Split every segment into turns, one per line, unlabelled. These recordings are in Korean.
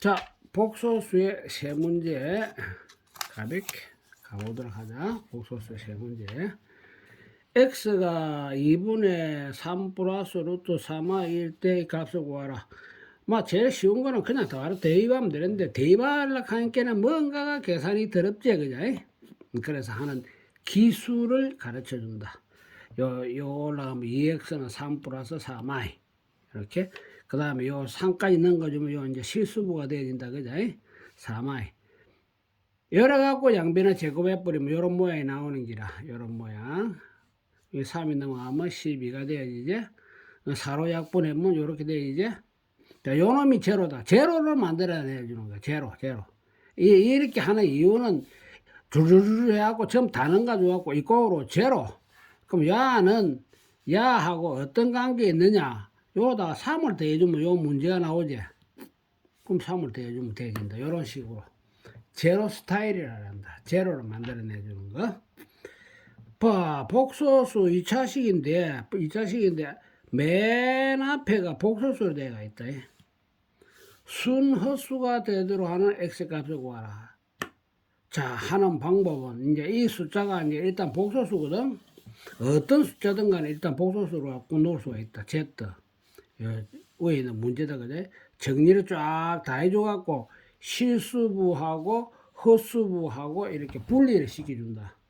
자, 복소수의 세 문제 가볍게 가보도록 하자. 복소수의 세 문제. x가 2분의 3 플러스 루트 3의 1대의 값을 구하라. 뭐 제일 쉬운 거는 그냥 바로 대입하면 되는데 대입하려고 하니까는 뭔가가 계산이 더럽지 그죠? 그래서 하는 기술을 가르쳐 준다. 요, 요 올라가면 2x는 3 플러스 3i 이렇게 그 다음에 요 3까지 넘겨주면 요 이제 실수부가 되어진다 그죠? 3i 열어 갖고 양변을 제곱해 버리면 요런 모양이 나오는 기라 요런 모양. 이 3이 넘어가면 12가 되어지지 사로 약분하면 요렇게 되어지지 자, 요 놈이 제로다. 제로를 만들어야 되는 거야 제로 제로. 이, 이렇게 하는 이유는 주르르 해갖고 전부 다 넘가줘갖고 이 꼴로 제로. 그럼 야는 야하고 어떤 관계 있느냐 요다 3을 더해주면 요 문제가 나오지 그럼 3을 더해주면 되진다 요런 식으로 제로 스타일이라 한다 제로를 만들어내주는 거 봐, 복소수 2차식인데, 2차식인데, 맨 앞에가 복소수로 되어 있다. 순허수가 되도록 하는 x값을 구하라. 자, 하는 방법은, 이제 이 숫자가 이제 일단 복소수거든? 어떤 숫자든 간에 일단 복소수로 갖고 놓을 수가 있다. z. 요, 위에 있는 문제다, 그제? 정리를 쫙 다 해줘갖고, 실수부하고, 허수부하고, 이렇게 분리를 시켜준다.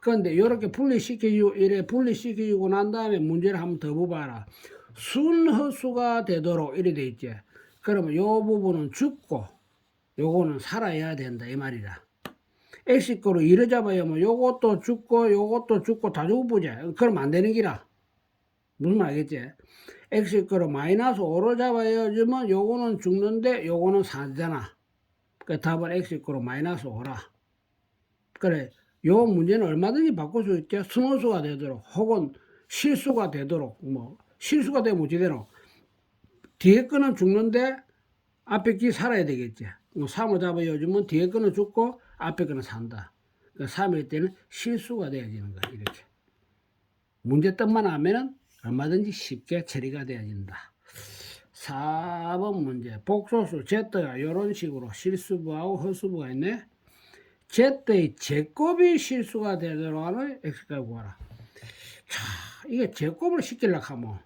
그런데 이렇게 분리시켜주고 이래 분리시켜주고 난 다음에 문제를 한번 더 봐봐라. 순허수가 되도록 이래 돼 있지. 그러면 요 부분은 죽고 요거는 살아야 된다 이 말이라. X거로 이래 잡아야 뭐 요것도 죽고 요것도 죽고 다 죽어보자. 그럼 안 되는 기라. 무슨 말 알겠지? X거로 마이너스 5로 잡아야 주면 요거는 죽는데 요거는 사잖아. 그 답은 X거로 마이너스 5라. 그래. 요 문제는 얼마든지 바꿀 수 있죠. 순호수가 되도록 혹은 실수가 되도록 뭐 실수가 되면 되노? 뒤에 거는 죽는데 앞에 기 살아야 되겠지. 뭐 3을 잡아주면 뒤에 거는 죽고 앞에 거는 산다. 그 3일 때는 실수가 되어지는 거야. 이렇게. 문제 뜻만 하면은 얼마든지 쉽게 처리가 되어진다. 4번 문제. 복소수 Z가 이런 식으로 실수부하고 허수부가 있네. Z의 제곱이 실수가 되도록 하는 X값 구하라. 자, 이게 제곱을 시키려고 하면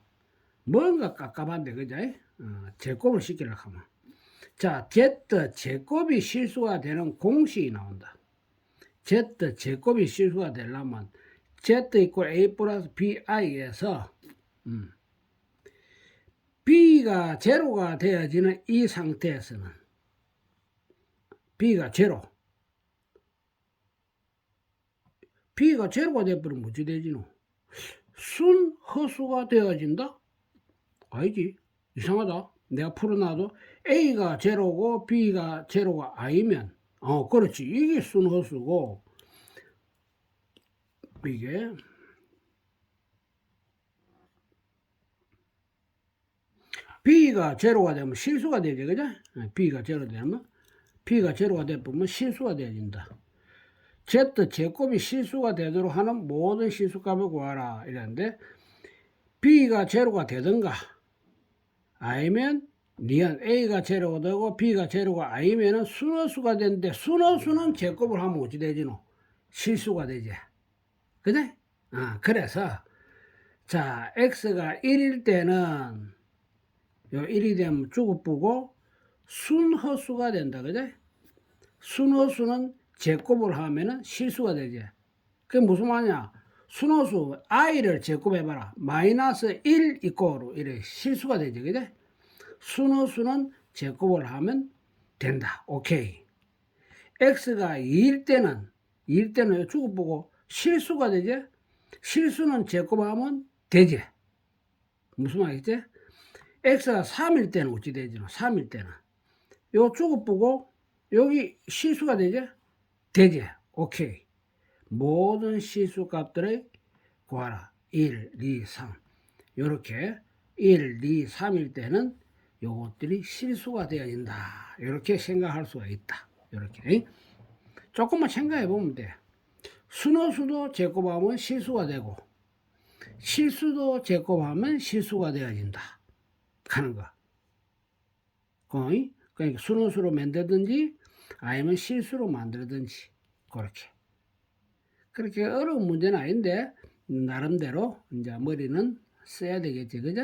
뭔가 깝깝한데, 그죠? 어, 제곱을 시키려고 하면. 자, Z 제곱이 실수가 되는 공식이 나온다. Z 제곱이 실수가 되려면 Z 이꼴 A 플러스 BI에서 음, B가 제로가 되어지는 이 상태에서는 B가 제로 B가 제로가 돼버리면 어찌 되지노? 순 허수가 되어진다? 아니지. 이상하다. 내가 풀어놔도 A가 제로고 B가 제로가 아니면 어 그렇지. 이게 순 허수고 이게 B가 제로가 되면 실수가 되지, 그죠? B가 제로 되면 B가 제로가 되면 실수가 되어진다. Z 제곱이 실수가 되도록 하는 모든 실수값을 구하라 이랬는데 B가 제로가 되든가 아니면 니은 A가 제로가 되고 B가 제로가 아니면은 순호수가 되는데 순호수는 제곱을 하면 어찌 되지노? 실수가 되지. 그래? 아, 그래서 자 X가 1일 때는 요 1이 되면 죽어쁘고 순허수가 된다. 그제? 순허수는 제곱을 하면은 실수가 되지. 그게 무슨 말이냐? 순호수 i를 제곱해봐라. 마이너스 1 이꼬로 이래 실수가 되지. 그제? 순호수는 제곱을 하면 된다. 오케이. x가 2일 때는 2일 때는 죽어보고 실수가 되지. 실수는 제곱하면 되지. 무슨 말이지? X가 3일 때는 어찌 되지? 3일 때는 요 죽어보고 여기 실수가 되지? 되지. 오케이. 모든 실수 값들을 구하라. 1, 2, 3. 요렇게 1, 2, 3일 때는 요것들이 실수가 되어진다. 이렇게 생각할 수가 있다. 이렇게. 조금만 생각해 보면 돼. 순호수도 제곱하면 실수가 되고, 실수도 제곱하면 실수가 되어진다. 하는 거. 그러니까 순원수로 만들든지 아니면 실수로 만들든지 그렇게. 그렇게 어려운 문제는 아닌데 나름대로 이제 머리는 써야 되겠지, 그죠?